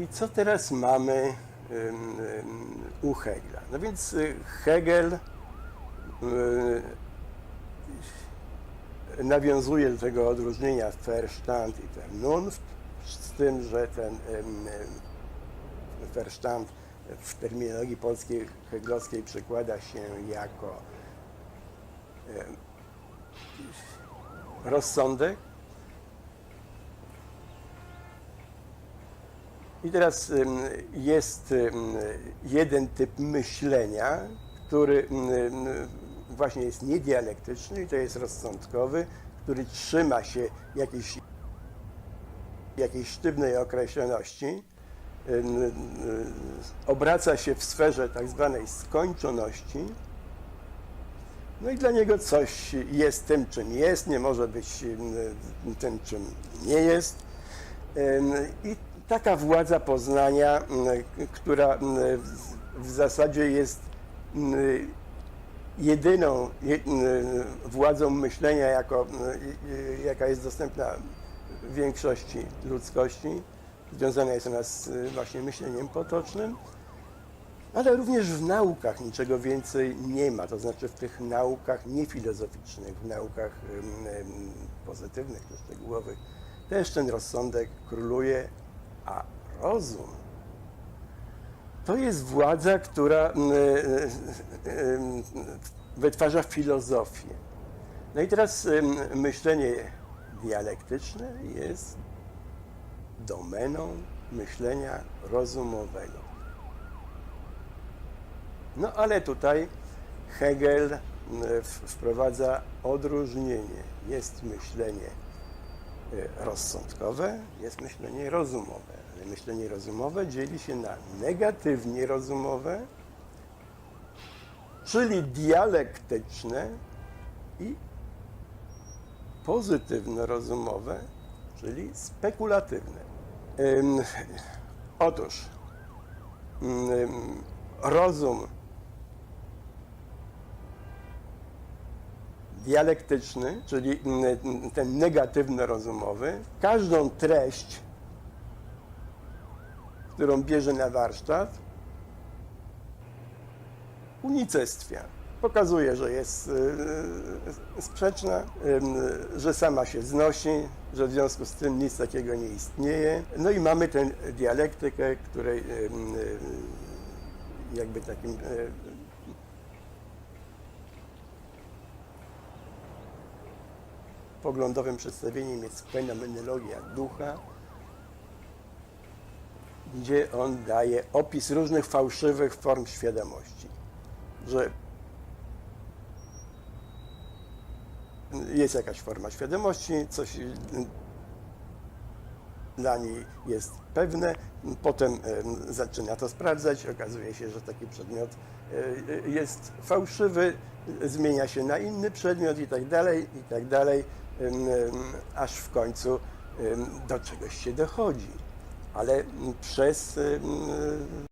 I co teraz mamy u Hegla? No więc y, Hegel y, nawiązuje do tego odróżnienia Verstand i Vernunft, z tym, że ten Verstand w terminologii polskiej heglowskiej przekłada się jako rozsądek, I teraz jest jeden typ myślenia, który właśnie jest niedialektyczny i to jest rozsądkowy, który trzyma się jakiejś, jakiejś sztywnej określoności, obraca się w sferze tak zwanej skończoności. No i dla niego coś jest tym, czym jest, nie może być ym, tym, czym nie jest. I taka władza poznania, która w- zasadzie jest jedyną władzą myślenia, jako, jaka jest dostępna większości ludzkości. Związana jest ona z właśnie myśleniem potocznym, ale również w naukach niczego więcej nie ma, to znaczy w tych naukach niefilozoficznych, w naukach pozytywnych szczegółowych też ten rozsądek króluje, a rozum to jest władza, która mm, y, y, y, wytwarza filozofię. No i teraz myślenie dialektyczne jest domeną myślenia rozumowego. No ale tutaj Hegel wprowadza odróżnienie. Jest myślenie rozsądkowe, jest myślenie rozumowe. Ale myślenie rozumowe dzieli się na negatywnie rozumowe, czyli dialektyczne i pozytywno-rozumowe, czyli spekulatywne. Ym, Otóż rozum dialektyczny, czyli ten negatywno-rozumowy, każdą treść, którą bierze na warsztat, unicestwia. Pokazuje, że jest y, sprzeczna, y, że sama się znosi, że w związku z tym nic takiego nie istnieje. No i mamy tę dialektykę, której y, jakby takim poglądowym przedstawieniem jest fenomenologia ducha, gdzie on daje opis różnych fałszywych form świadomości. Że jest jakaś forma świadomości, coś dla niej jest pewne, potem em, zaczyna to sprawdzać, okazuje się, że taki przedmiot e, e, jest fałszywy, zmienia się na inny przedmiot i tak dalej, i tak dalej, aż w końcu do czegoś się dochodzi. Ale przez